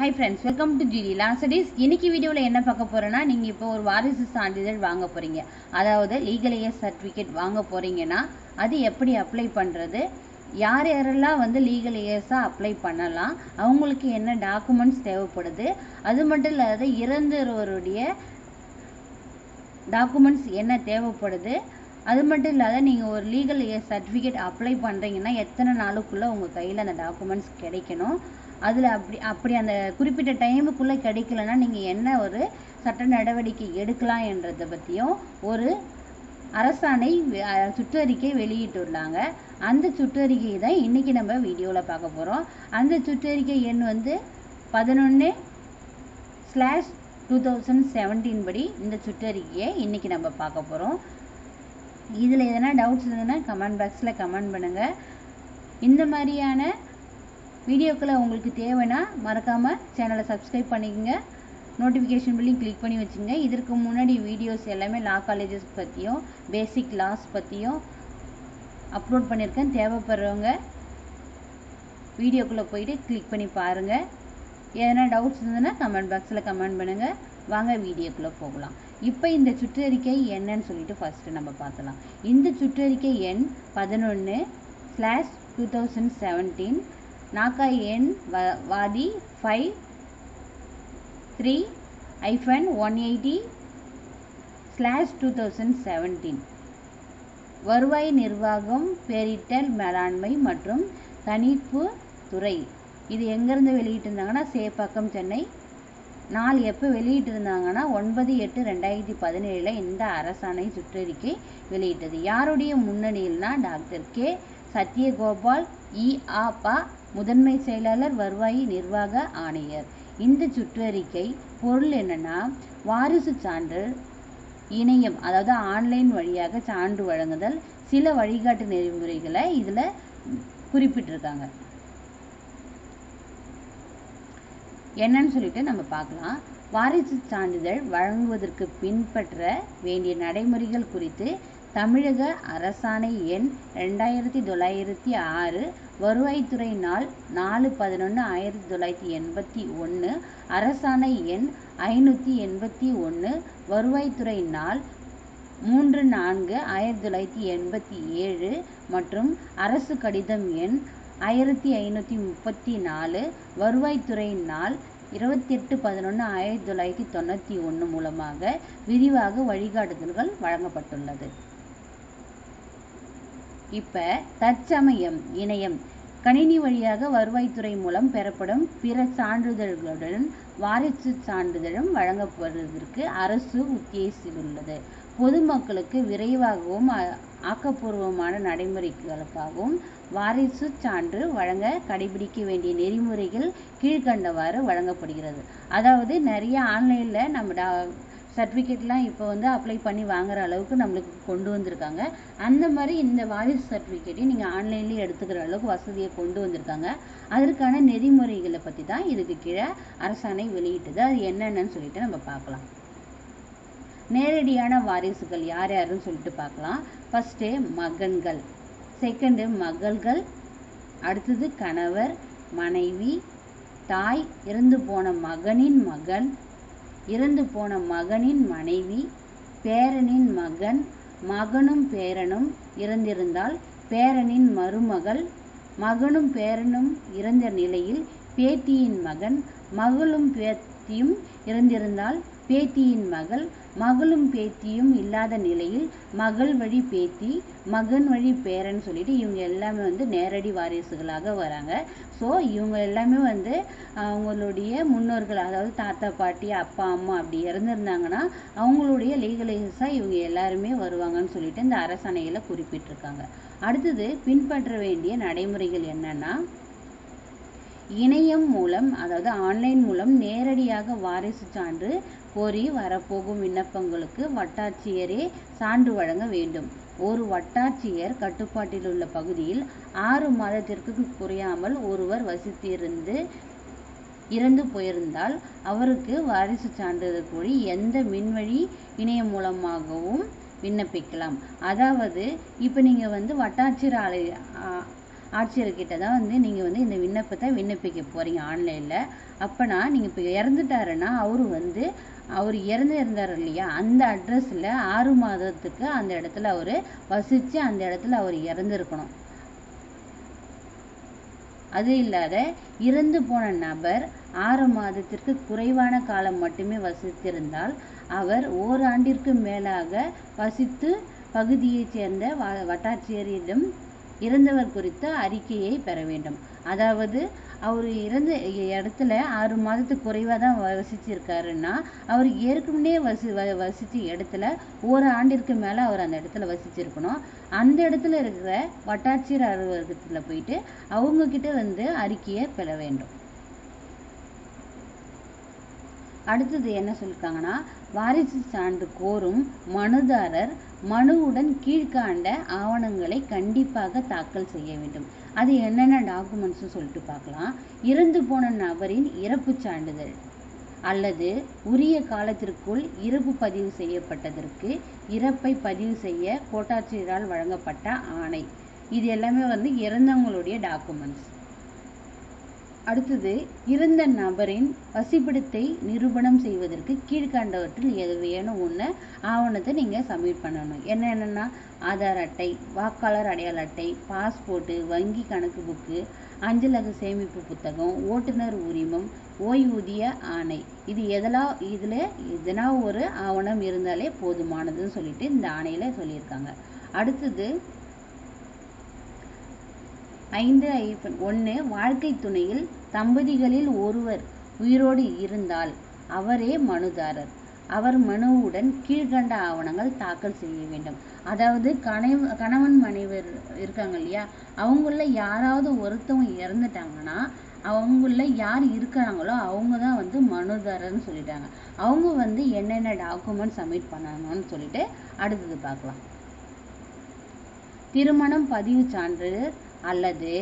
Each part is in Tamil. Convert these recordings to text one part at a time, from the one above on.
Hi friends welcome to GT லாசடிஸ் இன்னைக்கு வீடியோவில் என்ன பார்க்க போகிறேன்னா நீங்கள் இப்போ ஒரு வாரிசு சான்றிதழ் வாங்க போகிறீங்க அதாவது லீகல் ஏஜ் சர்டிஃபிகேட் வாங்க போகிறீங்கன்னா அது எப்படி அப்ளை பண்ணுறது யார் யாரெல்லாம் வந்து லீகல் ஏஜாக அப்ளை பண்ணலாம்? அவங்களுக்கு என்ன டாக்குமெண்ட்ஸ் தேவைப்படுது? அது மட்டும் இல்லாத இறந்தவருடைய டாக்குமெண்ட்ஸ் என்ன தேவைப்படுது? அது மட்டும் இல்லாத நீங்கள் ஒரு லீகல் ஏஜ் சர்டிஃபிகேட் அப்ளை பண்ணுறீங்கன்னா எத்தனை நாளுக்குள்ளே உங்கள் கையில் அந்த டாக்குமெண்ட்ஸ் கிடைக்கணும்? அதில் அப்படி அப்படி அந்த குறிப்பிட்ட டைமுக்குள்ளே கிடைக்கலன்னா நீங்கள் என்ன ஒரு சட்ட நடவடிக்கை எடுக்கலாம் என்றதை பற்றியும் ஒரு அரசாணை சுற்றறிக்கை வெளியிட்டுள்ளாங்க அந்த சுற்றறிக்கை தான் இன்றைக்கி நம்ம வீடியோவில் பார்க்க போகிறோம் அந்த சுற்றறிக்கை எண் வந்து பதினொன்று ஸ்லாஷ் டூ தௌசண்ட் செவன்டீன் படி இந்த சுற்றறிக்கையை இன்றைக்கி நம்ம பார்க்க போகிறோம் இதில் எதனா டவுட்ஸ் இருந்ததுன்னா கமெண்ட் பாக்ஸில் கமெண்ட் பண்ணுங்கள் இந்த மாதிரியான வீடியோக்களை உங்களுக்கு தேவைன்னா மறக்காமல் சேனலை சப்ஸ்கிரைப் பண்ணிக்கங்க. நோட்டிஃபிகேஷன் பில்லையும் கிளிக் பண்ணி வச்சுங்க இதற்கு முன்னாடி வீடியோஸ் எல்லாமே லா காலேஜஸ் பற்றியும் பேசிக் லாஸ் பற்றியும் அப்லோட் பண்ணியிருக்கேன் தேவைப்படுறவங்க வீடியோக்குள்ளே போயிட்டு கிளிக் பண்ணி பாருங்கள் எதனா டவுட்ஸ் இருந்ததுன்னா கமெண்ட் பாக்ஸில் கமெண்ட் பண்ணுங்கள் வாங்க வீடியோக்குள்ளே போகலாம். இப்போ இந்த சுற்றறிக்கை என்னன்னு சொல்லிட்டு ஃபஸ்ட்டு நம்ம பார்த்தலாம் இந்த சுற்றறிக்கை எண் பதினொன்று ஸ்லாஷ் டூ தௌசண்ட் செவன்டீன் நாக்கா எண் வ வாதி five three hyphen one eighty slash two thousand seventeen. வருவாய் நிர்வாகம் பேரிட்டல் மேலாண்மை மற்றும் தணிப்பு துறை. இது எங்கேருந்து வெளியிட்டிருந்தாங்கன்னா சேப்பாக்கம் சென்னை. நாள் எப்போ வெளியிட்டிருந்தாங்கன்னா ஒன்பது எட்டு ரெண்டாயிரத்தி பதினேழில் இந்த அரசாணை சுற்றறிக்கை வெளியிட்டது. யாருடைய முன்னணியில்னா டாக்டர் கே. சத்யகோபால் இ. ஆ. பா. முதன்மை செயலாளர் வருவாய் நிர்வாக ஆணையர். இந்த சுற்றறிக்கை பொருள் என்னன்னா வாரிசு சான்று இணையம் அதாவது ஆன்லைன் வழியாக சான்று வழங்குதல் சில வழிகாட்டு நெறிமுறைகளை இதில் குறிப்பிட்டிருக்காங்க. என்னன்னு சொல்லிட்டு நம்ம பார்க்கலாம். வாரிசு சான்றிதழ் வழங்குவதற்கு பின்பற்ற வேண்டிய நடைமுறைகள் குறித்து தமிழக அரசாணை எண் ரெண்டாயிரத்தி தொள்ளாயிரத்தி ஆறு வருவாய்த்துறை நாள் நாலு பதினொன்று ஆயிரத்தி தொள்ளாயிரத்தி எண்பத்தி ஒன்று அரசாணை எண் ஐநூற்றி எண்பத்தி ஒன்று வருவாய்த்துறை நாள் மூன்று நான்கு ஆயிரத்தி தொள்ளாயிரத்தி எண்பத்தி ஏழு மற்றும் அரசு கடிதம் எண் ஆயிரத்தி ஐநூற்றி முப்பத்தி நாலு வருவாய்த்துறை நாள் இருபத்தெட்டு பதினொன்று ஆயிரத்தி தொள்ளாயிரத்தி தொண்ணூற்றி ஒன்று மூலமாக விரிவாக வழிகாட்டுதல்கள் வழங்கப்பட்டுள்ளது. இப்போ தற்சமயம் இணையம் கணினி வழியாக வருவாய்த்துறை மூலம் பெறப்படும் பிற சான்றிதழ்களுடன் வாரிசு சான்றிதழும் வழங்கப்படுவதற்கு அரசு உத்தேசித்துள்ளது பொதுமக்களுக்கு விரைவாகவும் ஆக்கப்பூர்வமான நடைமுறைகளுக்காகவும் வாரிசு சான்று வழங்க கடைபிடிக்க வேண்டிய நெறிமுறைகள் கீழ்க்கண்டவாறு வழங்கப்படுகிறது. அதாவது நிறைய ஆன்லைனில் நம்ம டா சர்டிஃபிகேட்லாம் இப்போ வந்து அப்ளை பண்ணி வாங்குற அளவுக்கு நம்மளுக்கு கொண்டு வந்திருக்காங்க. அந்த மாதிரி இந்த வாரிசு சர்டிஃபிகேட்டையும் நீங்கள் ஆன்லைன்லேயே எடுத்துக்கிற அளவுக்கு வசதியை கொண்டு வந்திருக்காங்க. அதற்கான நெறிமுறைகளை பற்றி தான் இதுக்கு கீழே அரசாணை வெளியிட்டது. அது என்னென்னு சொல்லிட்டு நம்ம பார்க்கலாம். நேரடியான வாரிசுகள் யார் யாருன்னு சொல்லிட்டு பார்க்கலாம். ஃபஸ்ட்டு மகன்கள். செகண்டு மகள்கள். அடுத்தது கணவர் மனைவி தாய் இறந்து போன மகனின் மகன் இறந்து போன மகனின் மனைவி பேரனின் மகன் மகனும் பேரனும் இறந்திருந்தால் பேரனின் மருமகள் மகனும் பேரனும் இறந்த நிலையில் பேத்தியின் மகன் மகளும் பேத்தியும் இறந்திருந்தால் பேத்தியின் மகள் மகளும் பேத்தியும் இல்லாத நிலையில் மகள் வழி பேத்தி மகன் வழி பேரன் சொல்லிட்டு இவங்க எல்லாமே வந்து நேரடி வாரிசுகளாக வராங்க. ஸோ இவங்க எல்லாமே வந்து அவங்களுடைய முன்னோர்கள் அதாவது தாத்தா பாட்டி அப்பா அம்மா அப்படி இறந்துருந்தாங்கன்னா அவங்களுடைய லீகலைஸாக இவங்க எல்லாருமே வருவாங்கன்னு சொல்லிட்டு இந்த அரசாணையில் குறிப்பிட்டிருக்காங்க. அடுத்தது பின்பற்ற வேண்டிய நடைமுறைகள் என்னன்னா இணையம் மூலம் அதாவது ஆன்லைன் மூலம் நேரடியாக வாரிசு சான்று கோரி வரப்போகும் விண்ணப்பங்களுக்கு வட்டாட்சியரே சான்று வழங்க வேண்டும். ஒரு வட்டாட்சியர் கட்டுப்பாட்டில் உள்ள பகுதியில் ஆறு மாதத்திற்கு குறையாமல் ஒருவர் வசித்திருந்து இறந்து போயிருந்தால் அவருக்கு வாரிசு சான்றிதழ் கோரி எந்த மின்வழி இணையம் மூலமாகவும் விண்ணப்பிக்கலாம். அதாவது இப்போ நீங்கள் வந்து வட்டாட்சியர் அலை ஆட்சியர்கிட்ட தான் வந்து நீங்கள் வந்து இந்த விண்ணப்பத்தை விண்ணப்பிக்க போகிறீங்க ஆன்லைனில். அப்போனா நீங்கள் இப்போ இறந்துட்டாருன்னா அவர் வந்து அவர் இறந்து இருந்தார் இல்லையா? அந்த அட்ரஸில் ஆறு மாதத்துக்கு அந்த இடத்துல அவர் வசித்து அந்த இடத்துல அவர் இறந்துருக்கணும். அது இல்லாத இறந்து போன நபர் ஆறு மாதத்திற்கு குறைவான காலம் மட்டுமே வசித்திருந்தால் அவர் ஓராண்டிற்கு மேலாக வசித்து பகுதியைச் சேர்ந்த வ- வட்டாட்சியரிடம் இறந்தவர் குறித்த அறிக்கையை பெற வேண்டும். அதாவது அவர் இறந்த இடத்துல ஆறு மாதத்துக்கு குறைவாக தான் வசிச்சிருக்காருன்னா அவர் ஏற்கனவே வசி வ வசித்த இடத்துல ஒரு ஆண்டிற்கு மேலே அவர் அந்த இடத்துல வசிச்சிருக்கணும். அந்த இடத்துல இருக்கிற வட்டாட்சியர் அலுவலகத்தில் போயிட்டு அவங்கக்கிட்ட வந்து அறிக்கையை பெற வேண்டும். அடுத்தது என்ன சொல்லியிருக்காங்கன்னா வாரிசு சான்று கோரும் மனுதாரர் மனுவுடன் கீழ்காண்ட ஆவணங்களை கண்டிப்பாக தாக்கல் செய்ய வேண்டும். அது என்னென்ன டாக்குமெண்ட்ஸ் சொல்லிட்டு பார்க்கலாம். இறந்து போன நபரின் இறப்புச் சான்றிதழ் அல்லது உரிய காலத்திற்குள் இறப்பு பதிவு செய்யப்பட்டதற்கு இறப்பை பதிவு செய்ய கோட்டாட்சியரால் வழங்கப்பட்ட ஆணை. இது எல்லாமே வந்து இறந்தவங்களுடைய டாக்குமெண்ட்ஸ். அடுத்தது இறந்த நபரின் வசிப்பிடத்தை நிரூபணம் செய்வதற்கு கீழ்கண்டவற்றில் எதுவேனும் ஒன்று ஆவணத்தை நீங்கள் சப்மிட் பண்ணணும். என்னென்னா ஆதார் அட்டை வாக்காளர் அடையாள அட்டை பாஸ்போர்ட்டு வங்கி கணக்கு புக்கு அஞ்சலக சேமிப்பு புத்தகம் ஓட்டுநர் உரிமம் ஓய்வூதிய ஆணை. இது எதெல்லாம் இதில் எதனா ஒரு ஆவணம் இருந்தாலே போதுமானதுன்னு சொல்லிட்டு இந்த ஆணையில் சொல்லியிருக்காங்க. அடுத்தது ஐந்து ஐஃபன் ஒன்று வாழ்க்கை துணையில் தம்பதிகளில் ஒருவர் உயிரோடு இருந்தால் அவரே மனுதாரர். அவர் மனுவுடன் கீழ்கண்ட ஆவணங்கள் தாக்கல் செய்ய வேண்டும். அதாவது கணவ கணவன் மனைவர் இருக்காங்க இல்லையா? அவங்கள யாராவது ஒருத்தவங்க இறந்துட்டாங்கன்னா அவங்கள யார் இருக்கிறாங்களோ அவங்க தான் வந்து மனுதாரர்னு சொல்லிட்டாங்க. அவங்க வந்து என்னென்ன டாக்குமெண்ட் சப்மிட் பண்ணணும்னு சொல்லிட்டு அடுத்தது பார்க்கலாம். திருமணம் பதிவு சான்றிதழ் அல்லது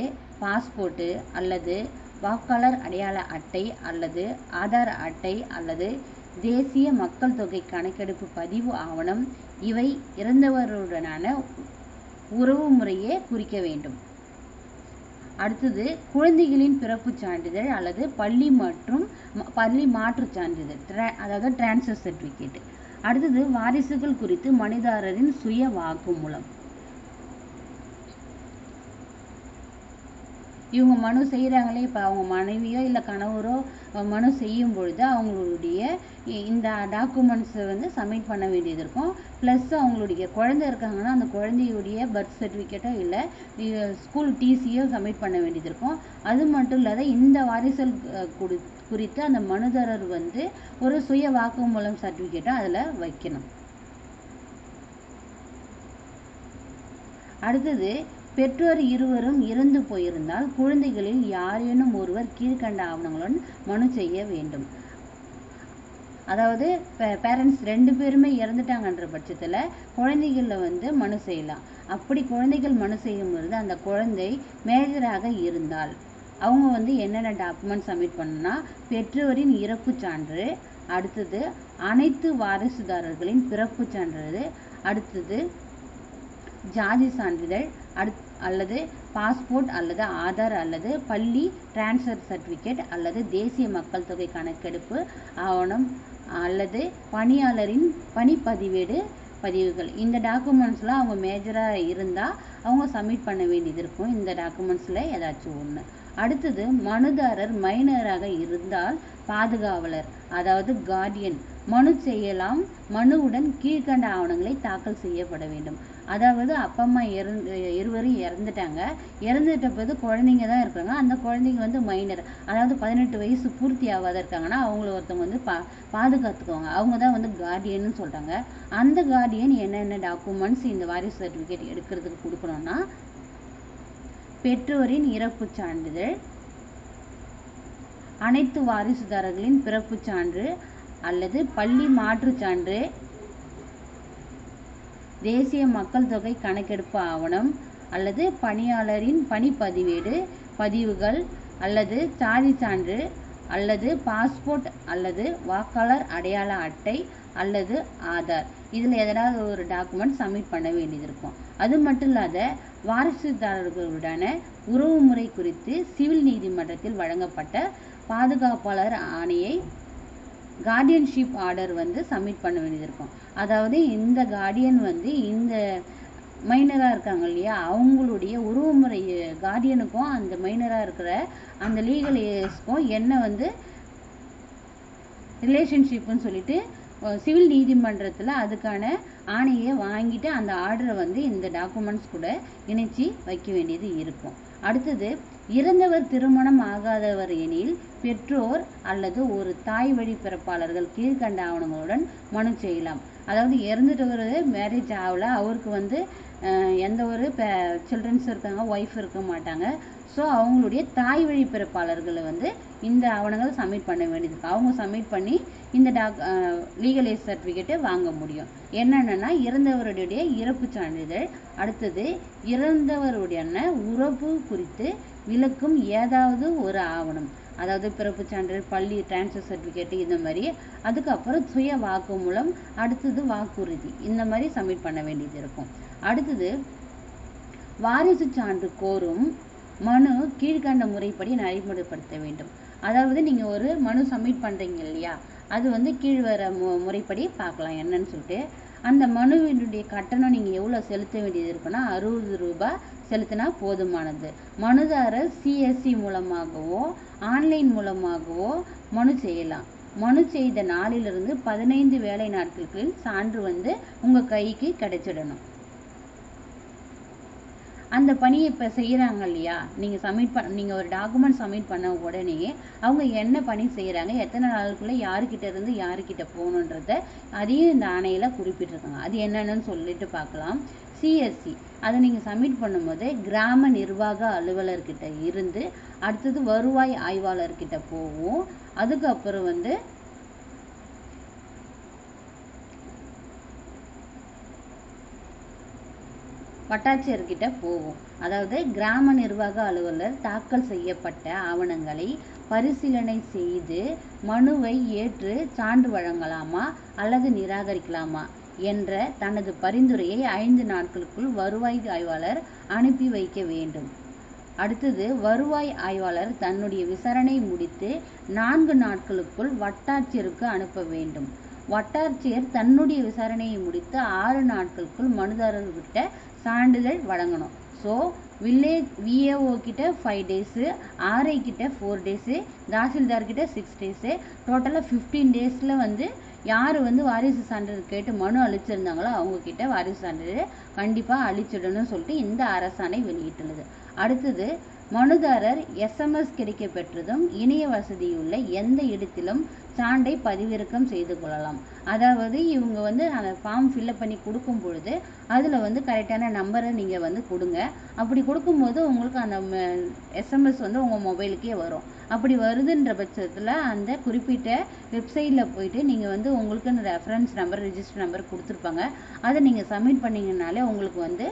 பாஸ்போர்ட்டு அல்லது வாக்காளர் அடையாள அட்டை அல்லது ஆதார் அட்டை அல்லது தேசிய மக்கள் தொகை கணக்கெடுப்பு பதிவு ஆவணம் இவை இறந்தவருடனான உறவு முறையே குறிக்க வேண்டும். அடுத்தது குழந்தைகளின் பிறப்புச் சான்றிதழ் அல்லது பள்ளி மற்றும் பள்ளி மாற்றுச் சான்றிதழ் ட்ரா அதாவது டிரான்ஸ்ஃபர் சர்டிஃபிகேட் அடுத்தது வாரிசுகள் குறித்து மனிதாரரின் சுய வாக்குமூலம். இவங்க மனு செய்கிறாங்களே இப்போ அவங்க மனைவியோ இல்லை கணவரோ மனு செய்யும் பொழுது அவங்களுடைய இந்த டாக்குமெண்ட்ஸை வந்து சப்மிட் பண்ண வேண்டியது இருக்கும். ப்ளஸ் அவங்களுடைய குழந்தை இருக்காங்கன்னா அந்த குழந்தையுடைய பர்த் சர்டிஃபிகேட்டோ இல்லை ஸ்கூல் டிசியோ சப்மிட் பண்ண வேண்டியது இருக்கும். அது மட்டும் இல்லாத இந்த வாரிசல் அஹ், குறித்து அந்த மனுதாரர் வந்து ஒரு சுய வாக்குமூலம் சர்டிஃபிகேட்டை அதில் வைக்கணும். அடுத்தது பெற்றோர் இருவரும் இறந்து போயிருந்தால் குழந்தைகளில் யாரேனும் ஒருவர் கீழ்க்கண்ட ஆவணங்களுடன் மனு செய்ய வேண்டும். அதாவது பேரண்ட்ஸ் ரெண்டு பேருமே இறந்துட்டாங்கன்ற பட்சத்தில் குழந்தைகளில் வந்து மனு செய்யலாம். அப்படி குழந்தைகள் மனு செய்யும் பொழுது அந்த குழந்தை மேஜராக இருந்தால் அவங்க வந்து என்னென்ன டாக்குமெண்ட் சப்மிட் பண்ணுன்னா பெற்றோரின் இறப்பு சான்று அடுத்தது அனைத்து வாரிசுதாரர்களின் பிறப்புச் சான்றிதழ் அடுத்தது ஜாதி சான்றிதழ் அடுத் அல்லது பாஸ்போர்ட் அல்லது ஆதார் அல்லது பள்ளி டிரான்ஸ்ஃபர் சர்டிஃபிகேட் அல்லது தேசிய மக்கள் தொகை கணக்கெடுப்பு ஆவணம் அல்லது பணியாளரின் பணிப்பதிவேடு பதிவுகள். இந்த டாக்குமெண்ட்ஸ்லாம் அவங்க மேஜராக இருந்தால் அவங்க சப்மிட் பண்ண வேண்டியது இருக்கும். இந்த டாக்குமெண்ட்ஸில் ஏதாச்சும் ஒன்று அடுத்தது மனுதாரர் மைனராக இருந்தால் பாதுகாவலர் அதாவது கார்டியன் மனு செய்யலாம். மனுவுடன் கீழ்க்கண்ட ஆவணங்களை தாக்கல் செய்யப்பட வேண்டும். அதாவது அப்பா அம்மா இறந்து இருவரும் இறந்துட்டாங்க. இறந்துட்ட போது குழந்தைங்க தான் இருக்காங்க. அந்த குழந்தைங்க வந்து மைனர் அதாவது பதினெட்டு வயசு பூர்த்தி ஆகாத இருக்காங்கன்னா அவங்கள ஒருத்தவங்க வந்து பா பாதுகாத்துக்குவாங்க. அவங்க தான் வந்து கார்டியன்னு சொல்கிறாங்க அந்த கார்டியன் என்னென்ன டாக்குமெண்ட்ஸ் இந்த வாரிசு சர்டிஃபிகேட் எடுக்கிறதுக்கு கொடுக்கணும்னா பெற்றோரின் இறப்புச் சான்றிதழ் அனைத்து வாரிசுதாரர்களின் பிறப்புச் சான்று அல்லது பள்ளி மாற்றுச் சான்று தேசிய மக்கள் தொகை கணக்கெடுப்பு ஆவணம் அல்லது பணியாளரின் பணிப்பதிவேடு பதிவுகள் அல்லது சாதி சான்று அல்லது பாஸ்போர்ட் அல்லது வாக்காளர் அடையாள அட்டை அல்லது ஆதார். இதில் எதனாவது ஒரு டாக்குமெண்ட் சப்மிட் பண்ண வேண்டியது இருக்கும் அது மட்டும் இல்லாத வாரிசுதாரர்களுடனான உறவுமுறை குறித்து சிவில் நீதிமன்றத்தில் வழங்கப்பட்ட பாதுகாப்பாளர் ஆணையை கார்டியன்ஷிப் ஆர்டர் வந்து சப்மிட் பண்ண வேண்டியது இருக்கும் அதாவது இந்த கார்டியன் வந்து இந்த மைனராக இருக்காங்க இல்லையா? அவங்களுடைய உறவுமுறை கார்டியனுக்கும் அந்த மைனராக இருக்கிற அந்த லீகல் ஏஜ்க்கும் என்ன வந்து ரிலேஷன்ஷிப்புன்னு சொல்லிட்டு சிவில் நீதிமன்றத்தில் அதுக்கான ஆணையை வாங்கிட்டு அந்த ஆர்டரை வந்து இந்த டாக்குமெண்ட்ஸ் கூட இணைச்சி வைக்க வேண்டியது இருக்கும். அடுத்தது இறந்தவர் திருமணம் ஆகாதவர் எனில் பெற்றோர் அல்லது ஒரு தாய் வழி பிறப்பாளர்கள் கீழ்கண்ட ஆவணங்களுடன் மனு செய்யலாம். அதாவது இறந்துட்டவர் மேரேஜ் ஆகல. அவருக்கு வந்து எந்த ஒரு சில்ட்ரன்ஸ் இருக்காங்க ஒய்ஃப் இருக்க மாட்டாங்க. ஸோ அவங்களுடைய தாய் வழி பிறப்பாளர்களை வந்து இந்த ஆவணங்களை சப்மிட் பண்ண வேண்டியது. அவங்க சப்மிட் பண்ணி இந்த டாக் லீகல் ஏஜ் சர்டிஃபிகேட்டை வாங்க முடியும். என்னென்னா இறந்தவருடைய இறப்பு சான்றிதழ் அடுத்தது இறந்தவருடைய உறவு குறித்து விளக்கும் ஏதாவது ஒரு ஆவணம். அதாவது பிறப்பு சான்றிதழ் பள்ளி டிரான்ஸ்ஃபர் சர்டிஃபிகேட் இந்த மாதிரி. அதுக்கப்புறம் சுய வாக்குமூலம் அடுத்தது வாக்குறுதி. இந்த மாதிரி சப்மிட் பண்ண வேண்டியது இருக்கும். அடுத்தது வாரிசு சான்று கோரும் மனு கீழ்கண்ட முறைப்படி நடைமுறைப்படுத்த வேண்டும். அதாவது நீங்கள் ஒரு மனு சப்மிட் பண்ணுறீங்க இல்லையா? அது வந்து கீழ் வர மு முறைப்படி பார்க்கலாம். என்னன்னு சொல்லிட்டு அந்த மனுவினுடைய கட்டணம் நீங்கள் எவ்வளோ செலுத்த வேண்டியது இருக்குன்னா அறுபது ரூபாய் செலுத்தினா போதுமானது. மனுதாரர் சிஎஸ்சி மூலமாகவோ ஆன்லைன் மூலமாகவோ மனு செய்யலாம். மனு செய்த நாளிலிருந்து பதினைந்து வேலை நாட்களுக்கு சான்று வந்து உங்கள் கைக்கு கிடைச்சிடணும். அந்த பணியை இப்போ செய்கிறாங்க இல்லையா? நீங்கள் சப்மிட் பண்ண நீங்கள் ஒரு டாக்குமெண்ட் சப்மிட் பண்ண உடனே அவங்க என்ன பணி செய்கிறாங்க எத்தனை நாளுக்குள்ளே யாருக்கிட்ட இருந்து யாருக்கிட்ட போகணுன்றத அதையும் இந்த ஆணையில் குறிப்பிட்டிருக்காங்க. அது என்னென்னு சொல்லிட்டு பார்க்கலாம். சிஎஸ்சி அதை நீங்கள் சப்மிட் பண்ணும்போது கிராம நிர்வாக அலுவலர்கிட்ட இருந்து அடுத்தது வருவாய் ஆய்வாளர்கிட்ட போகும் அதுக்கப்புறம் வந்து வட்டாட்சியர்கிட்ட போவோம். அதாவது கிராம நிர்வாக அலுவலர் தாக்கல் செய்யப்பட்ட ஆவணங்களை பரிசீலனை செய்து மனுவை ஏற்று சான்று வழங்கலாமா அல்லது நிராகரிக்கலாமா என்ற தனது பரிந்துரையை ஐந்து நாட்களுக்குள் வருவாய் ஆய்வாளர் அனுப்பி வைக்க வேண்டும். அடுத்தது வருவாய் ஆய்வாளர் தன்னுடைய விசாரணை முடித்து நான்கு நாட்களுக்குள் வட்டாட்சியருக்கு அனுப்ப வேண்டும். வட்டாட்சியர் தன்னுடைய விசாரணையை முடித்து ஆறு நாட்களுக்குள் மனுதாரர்கிட்ட சான்றிதழ் வழங்கணும். ஸோ வில்லேஜ் விஏஓ கிட்ட ஃபைவ் டேஸு ஆர்ஐ கிட்ட ஃபோர் டேஸு தாசில்தார் கிட்ட சிக்ஸ் டேஸு டோட்டலாக ஃபிஃப்டீன் டேஸில் வந்து யார் வந்து வாரிசு சான்றிதழ் கேட்டு மனு அளிச்சிருந்தாங்களோ அவங்கக்கிட்ட வாரிசு சான்றிதழ் கண்டிப்பாக அளிச்சிடணும்னு சொல்லிட்டு இந்த அரசாணை வெளியிட்டுள்ளது. அடுத்தது மனுதாரர் எஸ்எம்எஸ் கிடைக்க பெற்றதும் இணைய வசதியுள்ள எந்த இடத்திலும் சான்றை பதிவிறக்கம் செய்து கொள்ளலாம். அதாவது இவங்க வந்து அந்த ஃபார்ம் ஃபில்அப் பண்ணி கொடுக்கும் பொழுது அதில் வந்து கரெக்டான நம்பரை நீங்கள் வந்து கொடுங்க. அப்படி கொடுக்கும்போது உங்களுக்கு அந்த எஸ்எம்எஸ் வந்து உங்கள் மொபைலுக்கே வரும். அப்படி வருதுன்ற பட்சத்தில் அந்த குறிப்பிட்ட வெப்சைட்டில் போயிட்டு நீங்கள் வந்து உங்களுக்குன்னு ரெஃபரன்ஸ் நம்பர் ரிஜிஸ்டர் நம்பர் கொடுத்துருப்பாங்க. அதை நீங்கள் சப்மிட் பண்ணிங்கனாலே உங்களுக்கு வந்து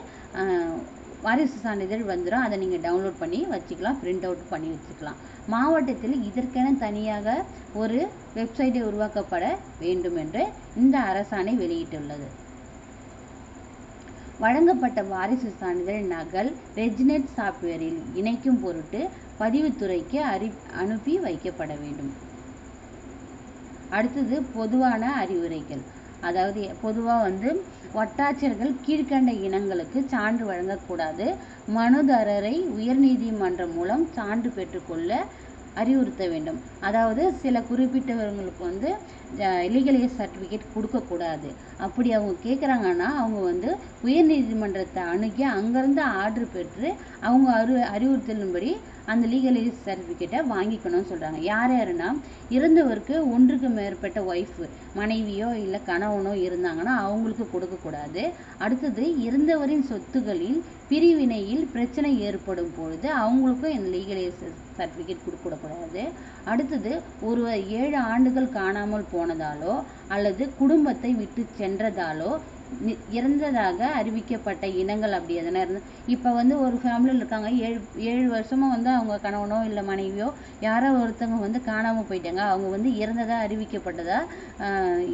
வாரிசு சான்றிதழ் வந்துடும் அதை நீங்கள் டவுன்லோட் பண்ணி வச்சுக்கலாம். பிரிண்ட் அவுட் பண்ணி வச்சுக்கலாம். மாவட்டத்தில் இதற்கென தனியாக ஒரு வெப்சைட்டை உருவாக்கப்பட வேண்டும் என்று இந்த அரசாணை வெளியிட்டுள்ளது. வழங்கப்பட்ட வாரிசு சான்றிதழ் நகல் ரெஜினெட் சாஃப்ட்வேரில் இணைக்கும் பொருட்டு பதிவுத்துறைக்கு அறி அனுப்பி வைக்கப்பட வேண்டும். அடுத்தது பொதுவான அறிவுரைகள். அதாவது பொதுவாக வந்து வட்டாட்சியர்கள் கீழ்க்கண்ட இனங்களுக்கு சான்று வழங்கக்கூடாது. மனுதாரரை உயர்நீதிமன்றம் மூலம் சான்று பெற்றுக்கொள்ள அறிவுறுத்த வேண்டும். அதாவது சில குறிப்பிட்டவர்களுக்கு வந்து லீகல் சர்டிஃபிகேட் கொடுக்கக்கூடாது. அப்படி அவங்க கேட்குறாங்கன்னா அவங்க வந்து உயர்நீதிமன்றத்தை அணுகி அங்கேருந்து ஆர்டர் பெற்று அவங்க அறி அறிவுறுத்தலின்படி அந்த லீகலைஸ் சர்டிஃபிகேட்டை வாங்கிக்கணும்னு சொல்கிறாங்க யார் யாருன்னா இறந்தவருக்கு ஒன்றுக்கு மேற்பட்ட ஒய்ஃபு மனைவியோ இல்லை கணவனோ இருந்தாங்கன்னா அவங்களுக்கு கொடுக்கக்கூடாது. அடுத்தது இறந்தவரின் சொத்துகளில் பிரிவினையில் பிரச்சனை ஏற்படும் பொழுது அவங்களுக்கும் இந்த லீகலைஸ் சர்டிஃபிகேட் கொடுக்கக்கூடாது. அடுத்தது ஒருவர் ஏழு ஆண்டுகள் காணாமல் போனதாலோ அல்லது குடும்பத்தை விட்டு சென்றதாலோ இறந்ததாக அறிவிக்கப்பட்ட இனங்கள் அப்படி எதனா இருந்து இப்போ வந்து ஒரு ஃபேமிலியில் இருக்காங்க ஏழு ஏழு வருஷமாக வந்து அவங்க கணவனோ இல்லை மனைவியோ யாரோ ஒருத்தவங்க வந்து காணாமல் போயிட்டாங்க. அவங்க வந்து இறந்ததாக அறிவிக்கப்பட்டதாக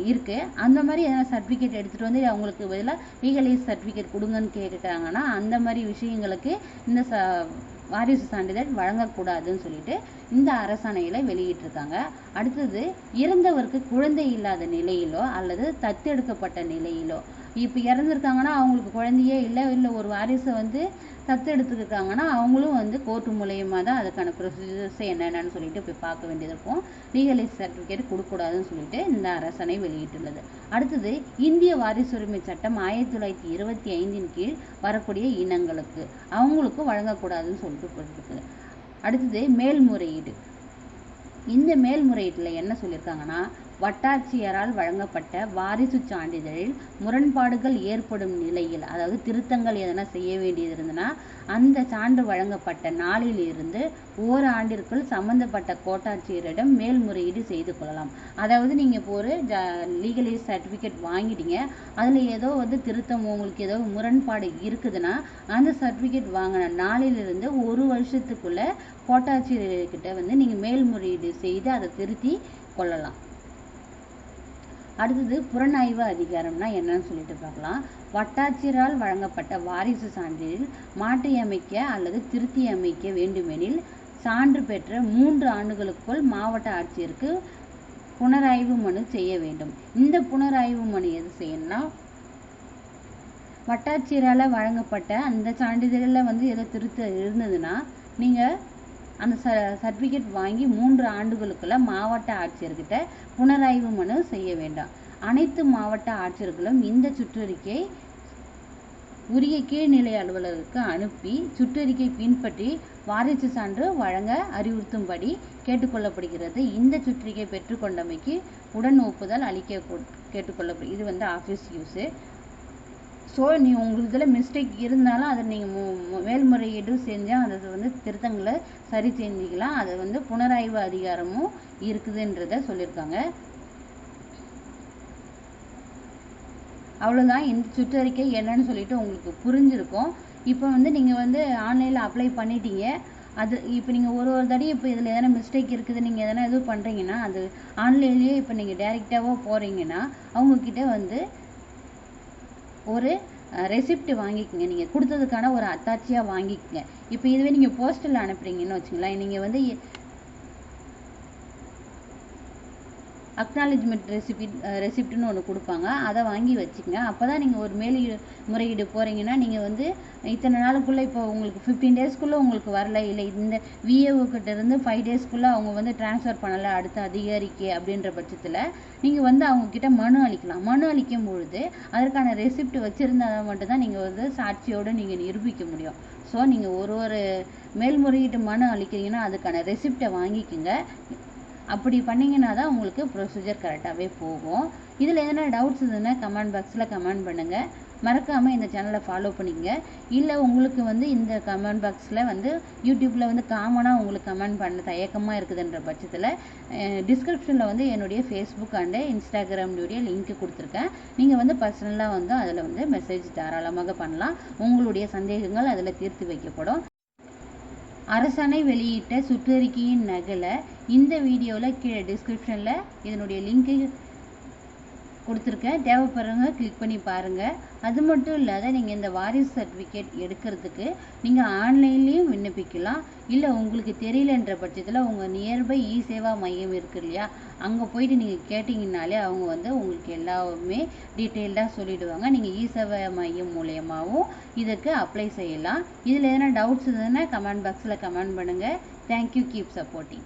இருக்குது அந்த மாதிரி எதனா சர்டிஃபிகேட் எடுத்துகிட்டு வந்து அவங்களுக்கு பதிலாக லீகலைஸ் சர்டிஃபிகேட் கொடுங்கன்னு கேட்குறாங்கன்னா அந்த மாதிரி விஷயங்களுக்கு இந்த ச வாரிசு சான்றிதழ் வழங்கக்கூடாதுன்னு சொல்லிட்டு இந்த அரசாணையில் வெளியிட்டிருக்காங்க. அடுத்தது இறந்தவருக்கு குழந்தை இல்லாத நிலையிலோ அல்லது தத்தெடுக்கப்பட்ட நிலையிலோ இப்போ இறந்துருக்காங்கன்னா அவங்களுக்கு குழந்தையே இல்லை இல்லை ஒரு வாரிசை வந்து தத்தெடுத்துருக்காங்கன்னா அவங்களும் வந்து கோர்ட்டு மூலயமா தான் அதுக்கான ப்ரொசீஜர்ஸ் என்னென்னு சொல்லிட்டு போய் பார்க்க வேண்டியது இருக்கும். லீகலைஸ் சர்டிஃபிகேட் கொடுக்கக்கூடாதுன்னு சொல்லிட்டு இந்த அரசனை வெளியிட்டுள்ளது. அடுத்தது இந்திய வாரிசுரிமை சட்டம் ஆயிரத்தி தொள்ளாயிரத்தி இருபத்தி ஐந்தின் கீழ் வரக்கூடிய இனங்களுக்கு அவங்களுக்கும் வழங்கக்கூடாதுன்னு சொல்லிட்டு போட்டிருக்குது அடுத்தது மேல்முறையீடு. இந்த மேல்முறையீட்டில் என்ன சொல்லியிருக்காங்கன்னா வட்டாட்சியரால் வழங்கப்பட்ட வாரிசு சான்றிதழில் முரண்பாடுகள் ஏற்படும் நிலையில் அதாவது திருத்தங்கள் எதனா செய்ய வேண்டியது இருந்ததுன்னா அந்த சான்று வழங்கப்பட்ட நாளிலிருந்து ஓராண்டிற்குள் சம்பந்தப்பட்ட கோட்டாட்சியரிடம் மேல்முறையீடு செய்து கொள்ளலாம். அதாவது நீங்கள் இப்போ ஒரு லீகலைஸ் சர்டிஃபிகேட் வாங்கிட்டீங்க அதில் ஏதோ வந்து திருத்தம் உங்களுக்கு ஏதோ முரண்பாடு இருக்குதுன்னா அந்த சர்டிஃபிகேட் வாங்கின நாளிலிருந்து ஒரு வருஷத்துக்குள்ளே கோட்டாட்சியர்கிட்ட வந்து நீங்கள் மேல்முறையீடு செய்து அதை திருத்தி கொள்ளலாம். அடுத்தது புலனாய்வு அதிகாரம்னா என்னன்னு சொல்லிட்டு பார்க்கலாம். வட்டாட்சியரால் வழங்கப்பட்ட வாரிசு சான்றிதழில் மாற்றியமைக்க அல்லது திருத்தி அமைக்க வேண்டுமெனில் சான்று பெற்ற மூன்று ஆண்டுகளுக்குள் மாவட்ட ஆட்சியருக்கு புனராய்வு மனு செய்ய வேண்டும். இந்த புனராய்வு மனு எது செய்யணும்னா வட்டாட்சியரால் வழங்கப்பட்ட அந்த சான்றிதழில் வந்து ஏதோ திருத்த இருந்ததுன்னா நீங்கள் அந்த ச சர்டிஃபிகேட் வாங்கி மூன்று ஆண்டுகளுக்குள்ள மாவட்ட ஆட்சியர்கிட்ட புனராய்வு மனு செய்ய வேண்டாம். அனைத்து மாவட்ட ஆட்சியர்களும் இந்த சுற்றறிக்கை உரிய கீழ்நிலை அலுவலருக்கு அனுப்பி சுற்றறிக்கை பின்பற்றி வாரிசு சான்று வழங்க அறிவுறுத்தும்படி கேட்டுக்கொள்ளப்படுகிறது. இந்த சுற்றறிக்கை பெற்றுக்கொண்டமைக்கு உடன் ஒப்புதல் அளிக்க கொ- கேட்டுக்கொள்ளப்படு இது வந்து ஆஃபீஸ் யூஸு ஸோ நீ உங்களுக்கு இதில் மிஸ்டேக் இருந்தாலும் அதை நீங்கள் மேல்முறையீடு செஞ்சால் அதை வந்து திருத்தங்களை சரி செஞ்சுக்கலாம். அது வந்து புனராய்வு அதிகாரமும் இருக்குதுன்றத சொல்லியிருக்காங்க. அவ்வளோதான் இந்த சுற்றறிக்கை என்னன்னு சொல்லிட்டு உங்களுக்கு புரிஞ்சிருக்கும். இப்போ வந்து நீங்கள் வந்து ஆன்லைனில் அப்ளை பண்ணிட்டீங்க. அது இப்போ நீங்கள் ஒரு ஒரு தடவை இப்போ இதில் எதனா மிஸ்டேக் இருக்குது நீங்கள் எதனா இது பண்ணுறீங்கன்னா அது ஆன்லைன்லேயே இப்போ நீங்கள் டேரெக்டாகவோ போகிறீங்கன்னா அவங்கக்கிட்ட வந்து ஒரு ரெசிப்ட் வாங்கிக்கோங்க. நீங்கள் கொடுத்ததுக்கான ஒரு அத்தாட்சியாக வாங்கிக்கோங்க. இப்போ இதுவே நீங்கள் போஸ்டலில் அனுப்புறீங்கன்னு வச்சுங்களேன். நீங்கள் வந்து அக்னாலேஜ்மெண்ட் ரெசிபி ரெசிப்ட்னு ஒன்று கொடுப்பாங்க. அதை வாங்கி வச்சுக்கங்க. அப்போ தான் நீங்கள் ஒரு மேல் முறையீடு போகிறீங்கன்னா நீங்கள் வந்து இத்தனை நாளுக்குள்ளே இப்போ உங்களுக்கு ஃபிஃப்டீன் டேஸ்க்குள்ளே உங்களுக்கு வரல. இல்லை இந்த VAO இருந்து ஃபைவ் டேஸ்க்குள்ளே அவங்க வந்து ட்ரான்ஸ்ஃபர் பண்ணலை. அடுத்த அதிகாரிக்கு அப்படின்ற பட்சத்தில் நீங்கள் வந்து அவங்கக்கிட்ட மனு அளிக்கலாம். மனு அளிக்கும் பொழுது அதற்கான ரெசிப்ட் வச்சுருந்தா மட்டும்தான் நீங்கள் வந்து சாட்சியோடு நீங்கள் நிரூபிக்க முடியும். ஸோ நீங்கள் ஒரு ஒரு மேல்முறையீட்டு மனு அளிக்கிறீங்கன்னா அதுக்கான ரெசிப்டை வாங்கிக்கோங்க. அப்படி பண்ணிங்கன்னா தான் உங்களுக்கு ப்ரொசீஜர் கரெக்டாகவே போகும். இதில் எதனா டவுட்ஸ் இருந்ததுன்னா கமெண்ட் பாக்ஸில் கமெண்ட் பண்ணுங்கள் மறக்காமல் இந்த சேனலை ஃபாலோ பண்ணிக்கங்க. இல்லை உங்களுக்கு வந்து இந்த கமெண்ட் பாக்ஸில் வந்து யூடியூப்பில் வந்து காமனாக உங்களுக்கு கமெண்ட் பண்ண தயக்கமாக இருக்குதுன்ற பட்சத்தில் டிஸ்கிரிப்ஷனில் வந்து என்னுடைய ஃபேஸ்புக் அண்டு இன்ஸ்டாகிராமுடைய லிங்க் கொடுத்துருக்கேன். நீங்கள் வந்து பர்சனலாக வந்து அதில் வந்து மெசேஜ் தாராளமாக பண்ணலாம். உங்களுடைய சந்தேகங்கள் அதில் தீர்த்து வைக்கப்படும். அரசாணை வெளியிட்ட சுற்றறிக்கையின் நகலை இந்த வீடியோவில் கீழே டிஸ்கிரிப்ஷனில் இதனுடைய லிங்க்கு கொடுத்துருக்கேன் தேவைப்படுறவங்க கிளிக் பண்ணி பாருங்கள் அது மட்டும் இல்லாத நீங்கள் இந்த வாரிசு சர்டிஃபிகேட் எடுக்கிறதுக்கு நீங்கள் ஆன்லைன்லேயும் விண்ணப்பிக்கலாம். இல்லை உங்களுக்கு தெரியலன்ற பட்சத்தில் உங்கள் நியர்பை இ சேவா மையம் இருக்கு இல்லையா? அங்கே போயிட்டு நீங்கள் கேட்டிங்கனாலே அவங்க வந்து உங்களுக்கு எல்லாமே டீட்டெயில்டாக சொல்லிவிடுவாங்க நீங்கள் இ e சேவை மையம் மூலயமாவும் இதுக்கு அப்ளை செய்யலாம். இதில் எதனா டவுட்ஸ் இருந்ததுன்னா கமெண்ட் பாக்ஸில் கமெண்ட் பண்ணுங்கள் தேங்க்யூ கீப் சப்போர்ட்டிங்